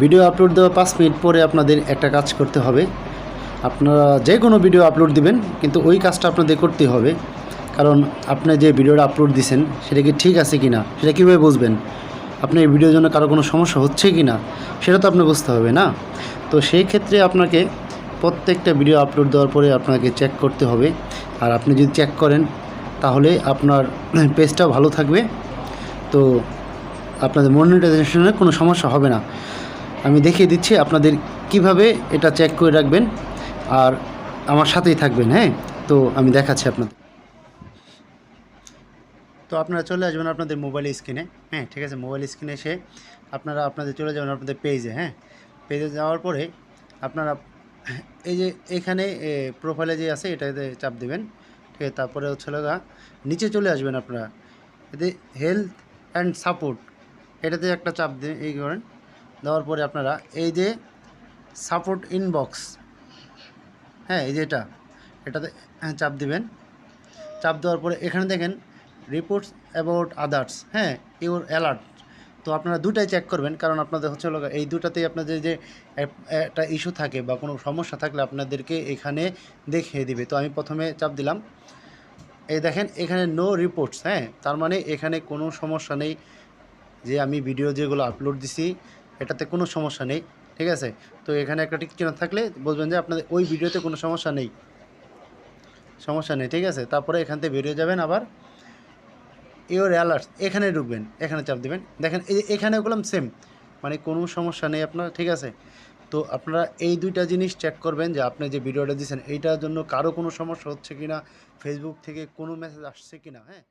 Video upload দেওয়ার পাঁচ minute পরে আপনাদের একটা কাজ করতে হবে। আপনারা যে কোনো ভিডিও আপলোড দিবেন, কিন্তু ওই কাজটা আপনাদের করতে হবে। কারণ আপনি যে ভিডিওটা আপলোড দিছেন, সেটা কি ঠিক আছে কি না সেটা কীভাবে বুঝবেন? আপনার এই ভিডিওর জন্য কারও কোনো সমস্যা হচ্ছে কি না সেটা তো আপনি বুঝতে হবে না? তো সেই ক্ষেত্রে আপনাকে প্রত্যেকটা ভিডিও আপলোড দেওয়ার পরে আপনাকে চেক করতে হবে। আর আপনি যদি চেক করেন, তাহলে আপনার পেজটা ভালো থাকবে। তো আপনাদের মনিটাইজেশনের কোনো সমস্যা হবে না। আমি দেখিয়ে দিচ্ছি আপনাদের কীভাবে এটা চেক করে রাখবেন আর আমার সাথেই থাকবেন হ্যাঁ? তো আমি দেখাচ্ছি আপনাদের। তো আপনারা চলে আসবেন আপনাদের মোবাইল স্ক্রিনে হ্যাঁ ঠিক আছে? মোবাইল স্ক্রিনে এসে আপনারা আপনাদের চলে যাবেন আপনাদের পেজে হ্যাঁ? পেজে যাওয়ার পরে আপনারা এই যে এখানে প্রোফাইলে যে আছে, এটাতে চাপ দেবেন, ঠিক আছে? তারপরে হচ্ছে নিচে চলে আসবেন আপনারা। এতে হেলথ অ্যান্ড সাপোর্ট এটাতে একটা চাপ দিয়ে এই করেন। দেওয়ার পরে আপনারা এই যে সাপোর্ট ইনবক্স হ্যাঁ এই যে এটা এটাতে হ্যাঁ, চাপ দিবেন। চাপ দেওয়ার পরে এখানে দেখেন রিপোর্টস অ্যাবাউট আদার্স হ্যাঁ ইউর অ্যালার্ট তো আপনারা দুটাই চেক করবেন কারণ আপনাদের হচ্ছে হলো এই দুটাতেই আপনাদের যে একটা ইস্যু থাকে বা কোনো সমস্যা থাকলে আপনাদেরকে এখানে দেখিয়ে দিবে। তো আমি প্রথমে চাপ দিলাম। এই দেখেন এখানে নো রিপোর্টস হ্যাঁ তার মানে এখানে কোনো সমস্যা নেই যে আমি ভিডিও যেগুলো আপলোড দিছি এটাতে কোনো সমস্যা নেই, ঠিক আছে? তো এখানে একটা টিক চিহ্ন থাকলে বলবেন যে আপনাদের ওই ভিডিওতে কোনো সমস্যা নেই। সমস্যা নেই, ঠিক আছে? তারপরে এখান থেকে বেরিয়ে যাবেন আবার। ইওর অ্যালার্টস এখানে ঢুকবেন, এখানে চাপ দেবেন। দেখেন, এই এখানে ওগুলো সেম মানে কোনো সমস্যা নেই আপনার, ঠিক আছে? তো আপনারা এই দুইটা জিনিস চেক করবেন যে আপনি যে ভিডিওটা দিয়েছেন এইটার জন্য কারও কোনো সমস্যা হচ্ছে কি না ফেসবুক থেকে কোনো মেসেজ আসছে কি না হ্যাঁ?